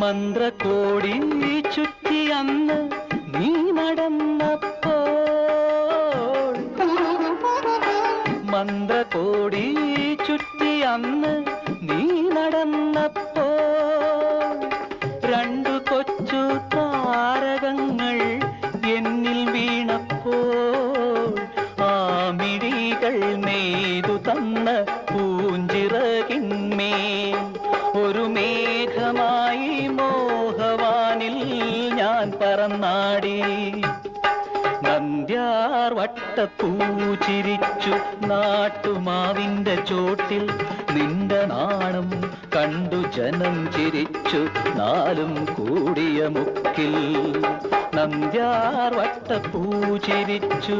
മന്ത്രകോടി ചുറ്റി അന്ന് നീ നടന്നപ്പോൾ. മന്ത്രകോടി ചുറ്റി അന്ന് നീ നടന്നപ്പോൾ. രണ്ടു കൊച്ചു താരകങ്ങൾ എന്നിൽ വീണപ്പോൾ. ആ മിഴികൾ നെയ്തു തന്ന പൂഞ്ചിറകിന്മേൽ ഒരു മേഘമായി മോഹവാനിൽ ഞാൻ പറന്നാടി. നന്ദ്യാർ വട്ടപ്പൂച്ചിരിച്ചു നാട്ടുമാവിന്റെ ചോട്ടിൽ നിന്റെ നാണം കണ്ടു ജനം ചിരിച്ചു നാലും കൂടിയ മുക്കിൽ. നന്ദ്യാർ വട്ടപ്പൂച്ചിരിച്ചു